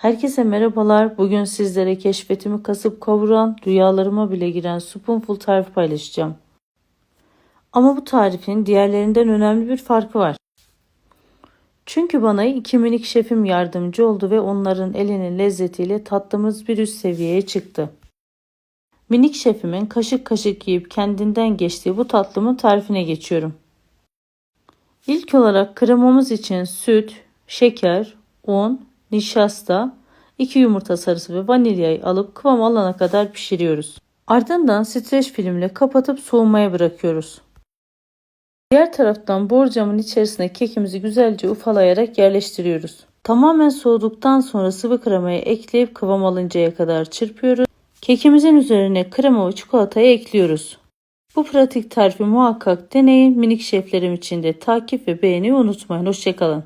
Herkese merhabalar. Bugün sizlere keşfetimi kasıp kavuran, rüyalarıma bile giren spoonful tarifi paylaşacağım. Ama bu tarifin diğerlerinden önemli bir farkı var. Çünkü bana iki minik şefim yardımcı oldu ve onların elinin lezzetiyle tatlımız bir üst seviyeye çıktı. Minik şefimin kaşık kaşık yiyip kendinden geçtiği bu tatlımın tarifine geçiyorum. İlk olarak kremamız için süt, şeker, un, nişasta, 2 yumurta sarısı ve vanilyayı alıp kıvam alana kadar pişiriyoruz. Ardından streç filmle kapatıp soğumaya bırakıyoruz. Diğer taraftan borcamın içerisine kekimizi güzelce ufalayarak yerleştiriyoruz. Tamamen soğuduktan sonra sıvı kremayı ekleyip kıvam alıncaya kadar çırpıyoruz. Kekimizin üzerine krema ve çikolatayı ekliyoruz. Bu pratik tarifi muhakkak deneyin. Minik şeflerim için de takip ve beğeni unutmayın. Hoşçakalın.